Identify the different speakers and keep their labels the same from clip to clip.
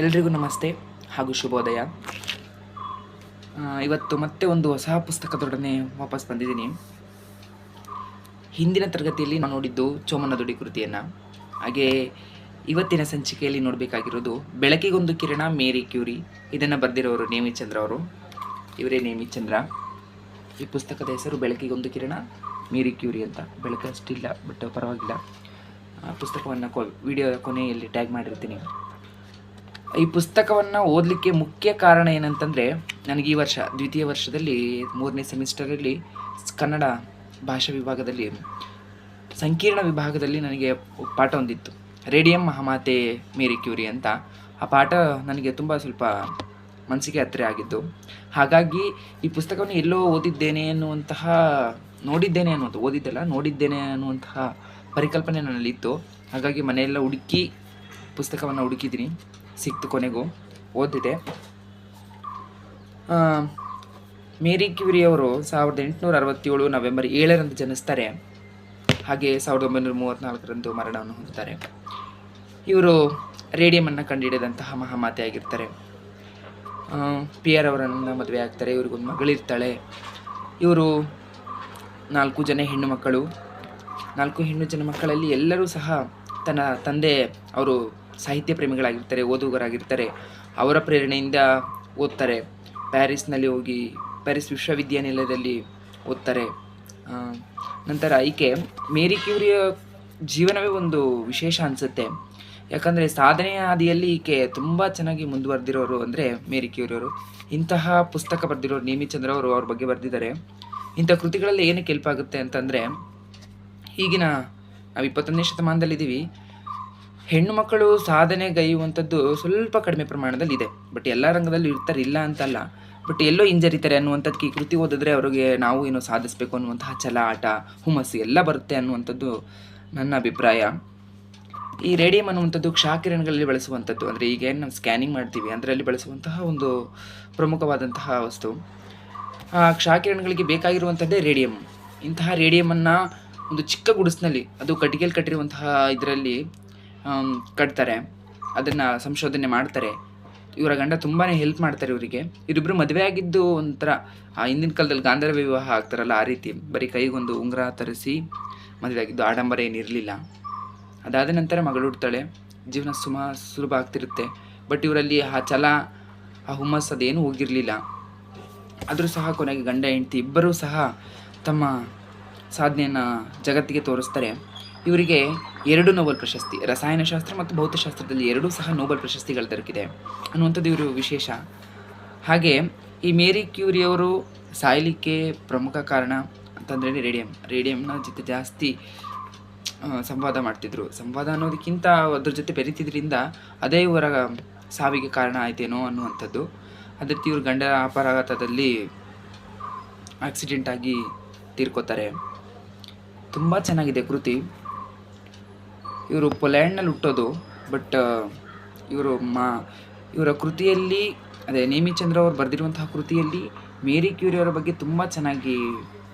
Speaker 1: ಎಲ್ರಿಗೂ ನಮಸ್ತೆ ಹಾಗೂ ಶುಭೋದಯ. ಇವತ್ತು ಮತ್ತೆ ಒಂದು ಹೊಸ ಪುಸ್ತಕದೊಡನೆ ವಾಪಸ್ ಬಂದಿದ್ದೀನಿ. ಹಿಂದಿನ ತರಗತಿಯಲ್ಲಿ ನಾನು ನೋಡಿದ್ದು ಚೋಮನ ದುಡಿ ಕೃತಿಯನ್ನು. ಹಾಗೆ ಇವತ್ತಿನ ಸಂಚಿಕೆಯಲ್ಲಿ ನೋಡಬೇಕಾಗಿರೋದು ಬೆಳಕಿಗೊಂದು ಕಿರಣ, ಮೇರಿ ಕ್ಯೂರಿ. ಇದನ್ನು ಬರೆದಿರೋರು ನೇಮಿಚಂದ್ರ ಅವರು. ಇವರೇ ನೇಮಿಚಂದ್ರ ಈ ಪುಸ್ತಕದ ಹೆಸರು ಬೆಳಕಿಗೊಂದು ಕಿರಣ, ಮೇರಿ ಕ್ಯೂರಿ ಅಂತ. ಬೆಳಕಷ್ಟಿಲ್ಲ ಬಟ್ ಪರವಾಗಿಲ್ಲ. ಪುಸ್ತಕವನ್ನು ಕೊ ವಿಡಿಯೋ ಕೊನೆಯಲ್ಲಿ ಟ್ಯಾಗ್ ಮಾಡಿರ್ತೀನಿ. ಈ ಪುಸ್ತಕವನ್ನು ಓದಲಿಕ್ಕೆ ಮುಖ್ಯ ಕಾರಣ ಏನಂತಂದರೆ, ನನಗೆ ಈ ವರ್ಷ, ದ್ವಿತೀಯ ವರ್ಷದಲ್ಲಿ, ಮೂರನೇ ಸೆಮಿಸ್ಟರಲ್ಲಿ ಕನ್ನಡ ಭಾಷಾ ವಿಭಾಗದಲ್ಲಿ, ಸಂಕೀರ್ಣ ವಿಭಾಗದಲ್ಲಿ ನನಗೆ ಪಾಠ ಒಂದಿತ್ತು. ರೇಡಿಯಂ ಮಹಾಮಾತೆ ಮೇರಿ ಕ್ಯೂರಿ ಅಂತ. ಆ ಪಾಠ ನನಗೆ ತುಂಬ ಸ್ವಲ್ಪ ಮನಸ್ಸಿಗೆ ಹತ್ತಿರ ಆಗಿದ್ದು. ಹಾಗಾಗಿ ಈ ಪುಸ್ತಕವನ್ನು ಎಲ್ಲೋ ಓದಿದ್ದೇನೆ ಅನ್ನುವಂತಹ, ನೋಡಿದ್ದೇನೆ ಅನ್ನುವಂಥ ಓದಿದ್ದಲ್ಲ, ನೋಡಿದ್ದೇನೆ ಅನ್ನುವಂತಹ ಪರಿಕಲ್ಪನೆ ನನ್ನಲ್ಲಿತ್ತು. ಹಾಗಾಗಿ ಮನೆಯೆಲ್ಲ ಹುಡುಕಿ ಪುಸ್ತಕವನ್ನು ಹುಡುಕಿದ್ದೀನಿ. ಸಿಕ್ತು ಕೊನೆಗೂ ಓದಿದೆ ಮೇರಿ ಕ್ಯೂರಿ ಅವರು ಸಾವಿರದ ಎಂಟುನೂರ ಅರವತ್ತೇಳು ನವೆಂಬರ್ ಏಳರಂದು ಜನಿಸ್ತಾರೆ. ಹಾಗೆ ಸಾವಿರದ ಒಂಬೈನೂರ ಮೂವತ್ತ್ನಾಲ್ಕರಂದು ಮರಣವನ್ನು ಹೊಂದುತ್ತಾರೆ. ಇವರು ರೇಡಿಯಮನ್ನು ಕಂಡುಹಿಡಿದಂತಹ ಮಹಾಮಾತೆ ಆಗಿರ್ತಾರೆ. ಪಿ ಆರ್ ಅವರನ್ನು ಮದುವೆ ಆಗ್ತಾರೆ, ಇವ್ರಿಗೊಂದು ಮಗಳಿರ್ತಾಳೆ. ಇವರು ನಾಲ್ಕು ಜನ ಹೆಣ್ಣು ಮಕ್ಕಳು. ನಾಲ್ಕು ಹೆಣ್ಣು ಜನ ಮಕ್ಕಳಲ್ಲಿ ಎಲ್ಲರೂ ಸಹ ತನ್ನ ತಂದೆ ಅವರು ಸಾಹಿತ್ಯ ಪ್ರೇಮಿಗಳಾಗಿರ್ತಾರೆ, ಓದುಗರಾಗಿರ್ತಾರೆ, ಅವರ ಪ್ರೇರಣೆಯಿಂದ ಓದ್ತಾರೆ. ಪ್ಯಾರಿಸ್ನಲ್ಲಿ ಹೋಗಿ, ಪ್ಯಾರಿಸ್ ವಿಶ್ವವಿದ್ಯಾನಿಲಯದಲ್ಲಿ ಓದ್ತಾರೆ. ನಂತರ ಈಕೆ ಮೇರಿ ಕ್ಯೂರಿಯ ಜೀವನವೇ ಒಂದು ವಿಶೇಷ ಅನಿಸುತ್ತೆ. ಯಾಕಂದರೆ ಸಾಧನೆಯ ಹಾದಿಯಲ್ಲಿ ಈಕೆ ತುಂಬ ಚೆನ್ನಾಗಿ ಮುಂದುವರೆದಿರೋರು ಅಂದರೆ ಮೇರಿ ಕ್ಯೂರಿಯವರು. ಇಂತಹ ಪುಸ್ತಕ ಬರೆದಿರೋರು ನೇಮಿಚಂದ್ರ ಅವರು, ಅವ್ರ ಬಗ್ಗೆ ಬರೆದಿದ್ದಾರೆ. ಇಂಥ ಕೃತಿಗಳಲ್ಲಿ ಏನಕ್ಕೆ ಹೆಲ್ಪ್ ಆಗುತ್ತೆ ಅಂತಂದರೆ, ಈಗಿನ ನಾವು ಇಪ್ಪತ್ತೊಂದನೇ ಶತಮಾನದಲ್ಲಿದ್ದೀವಿ. ಹೆಣ್ಣು ಮಕ್ಕಳು ಸಾಧನೆಗೈಯುವಂಥದ್ದು ಸ್ವಲ್ಪ ಕಡಿಮೆ ಪ್ರಮಾಣದಲ್ಲಿ ಇದೆ. ಬಟ್ ಎಲ್ಲ ರಂಗದಲ್ಲಿ ಇರ್ತಾರೆ, ಇಲ್ಲ ಅಂತಲ್ಲ. ಬಟ್ ಎಲ್ಲೋ ಹಿಂಜರಿತಾರೆ ಅನ್ನುವಂಥದ್ದು ಈ ಕೃತಿ ಓದಿದ್ರೆ ಅವರಿಗೆ ನಾವು ಏನೋ ಸಾಧಿಸಬೇಕು ಅನ್ನುವಂತಹ ಛಲ, ಆಟ, ಹುಮ್ಮಸ್ಸು ಎಲ್ಲ ಬರುತ್ತೆ ಅನ್ನುವಂಥದ್ದು ನನ್ನ ಅಭಿಪ್ರಾಯ. ಈ ರೇಡಿಯಂ ಅನ್ನುವಂಥದ್ದು ಕ್ಷಾಕಿರಣಗಳಲ್ಲಿ ಬಳಸುವಂಥದ್ದು. ಅಂದರೆ ಈಗ ಏನು ನಾವು ಸ್ಕ್ಯಾನಿಂಗ್ ಮಾಡ್ತೀವಿ, ಅದರಲ್ಲಿ ಬಳಸುವಂತಹ ಒಂದು ಪ್ರಮುಖವಾದಂತಹ ವಸ್ತು. ಆ ಕ್ಷಾಕಿರಣಗಳಿಗೆ ಬೇಕಾಗಿರುವಂಥದ್ದೇ ರೇಡಿಯಂ. ಇಂತಹ ರೇಡಿಯಮನ್ನು ಒಂದು ಚಿಕ್ಕ ಗುಡಿಸ್ನಲ್ಲಿ, ಅದು ಕಟ್ಟಿಗೆಯಲ್ಲಿ ಕಟ್ಟಿರುವಂತಹ ಇದರಲ್ಲಿ ಕಟ್ತಾರೆ, ಅದನ್ನು ಸಂಶೋಧನೆ ಮಾಡ್ತಾರೆ. ಇವರ ಗಂಡ ತುಂಬಾ ಹೆಲ್ಪ್ ಮಾಡ್ತಾರೆ ಇವರಿಗೆ. ಇವರಿಬ್ಬರು ಮದುವೆ ಆಗಿದ್ದು ಒಂಥರ ಹಿಂದಿನ ಕಾಲದಲ್ಲಿ ಗಾಂಧರ್ವ ವಿವಾಹ ಆಗ್ತಾರಲ್ಲ, ಆ ರೀತಿ. ಬರೀ ಕೈಗೊಂದು ಉಂಗುರ ತರಿಸಿ ಮದುವೆ ಆಗಿದ್ದು ಆಡಂಬರ ಏನಿರಲಿಲ್ಲ ಅದಾದ ನಂತರ ಮಗಳು ಹುಡ್ತಾಳೆ ಜೀವನ ಸುಮ, ಸುಲಭ ಆಗ್ತಿರುತ್ತೆ. ಬಟ್ ಇವರಲ್ಲಿ ಆ ಛಲ, ಆ ಹುಮ್ಮಸ್ ಅದೇನು ಹೋಗಿರಲಿಲ್ಲ. ಆದರೂ ಸಹ ಕೊನೆಗೆ ಗಂಡ, ಹೆಂಡತಿ ಇಬ್ಬರೂ ಸಹ ತಮ್ಮ ಸಾಧನೆಯನ್ನು ಜಗತ್ತಿಗೆ ತೋರಿಸ್ತಾರೆ. ಇವರಿಗೆ ಎರಡು ನೋಬಲ್ ಪ್ರಶಸ್ತಿ, ರಸಾಯನಶಾಸ್ತ್ರ ಮತ್ತು ಭೌತಶಾಸ್ತ್ರದಲ್ಲಿ ಎರಡೂ ಸಹ ನೋಬೆಲ್ ಪ್ರಶಸ್ತಿಗಳು ದೊರಕಿದೆ ಅನ್ನುವಂಥದ್ದು ಇವರು ವಿಶೇಷ. ಹಾಗೆ ಈ ಮೇರಿ ಕ್ಯೂರಿ ಅವರು ಸಾಯಲಿಕ್ಕೆ ಪ್ರಮುಖ ಕಾರಣ ಅಂತಂದರೆ ರೇಡಿಯಂ, ರೇಡಿಯಂನ ಜೊತೆ ಜಾಸ್ತಿ ಸಂವಾದ ಮಾಡ್ತಿದ್ರು. ಸಂವಾದ ಅನ್ನೋದಕ್ಕಿಂತ ಅದ್ರ ಜೊತೆ ಬೆರೀತಿದ್ರಿಂದ ಅದೇ ಇವರ ಸಾವಿಗೆ ಕಾರಣ ಆಯ್ತೇನೋ ಅನ್ನುವಂಥದ್ದು. ಅದೇ ರೀತಿ ಇವರು ಗಂಡ ಅಪಘಾತದಲ್ಲಿ ಆಕ್ಸಿಡೆಂಟ್ ಆಗಿ ತೀರ್ಕೋತಾರೆ. ತುಂಬ ಚೆನ್ನಾಗಿದೆ ಕೃತಿ. ಇವರು ಪೊಲ್ಯಾಂಡ್ನಲ್ಲಿ ಹುಟ್ಟೋದು, ಬಟ್ ಇವರು ಮಾ, ಇವರ ಕೃತಿಯಲ್ಲಿ, ಅದೇ ನೇಮಿಚಂದ್ರ ಅವರು ಬರೆದಿರುವಂತಹ ಕೃತಿಯಲ್ಲಿ ಮೇರಿ ಕ್ಯೂರಿ ಅವರ ಬಗ್ಗೆ ತುಂಬ ಚೆನ್ನಾಗಿ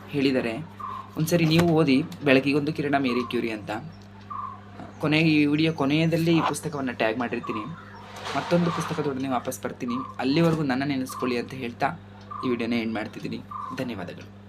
Speaker 1: ಹೇಳಿದ್ದಾರೆ. ಒಂದ್ಸರಿ ನೀವು ಓದಿ ಬೆಳಕಿಗೊಂದು ಕಿರಣ ಮೇರಿ ಕ್ಯೂರಿ ಅಂತ. ಕೊನೆಗೆ ಈ ವಿಡಿಯೋ ಕೊನೆಯದಲ್ಲಿ ಈ ಪುಸ್ತಕವನ್ನು ಟ್ಯಾಗ್ ಮಾಡಿರ್ತೀನಿ. ಮತ್ತೊಂದು ಪುಸ್ತಕದೊಡನೆ ವಾಪಸ್ ಬರ್ತೀನಿ. ಅಲ್ಲಿವರೆಗೂ ನನ್ನ ನೆನೆಸ್ಕೊಳ್ಳಿ ಅಂತ ಹೇಳ್ತಾ ಈ ವಿಡಿಯೋನ ಎಂಡ್ ಮಾಡ್ತಿದ್ದೀನಿ. ಧನ್ಯವಾದಗಳು.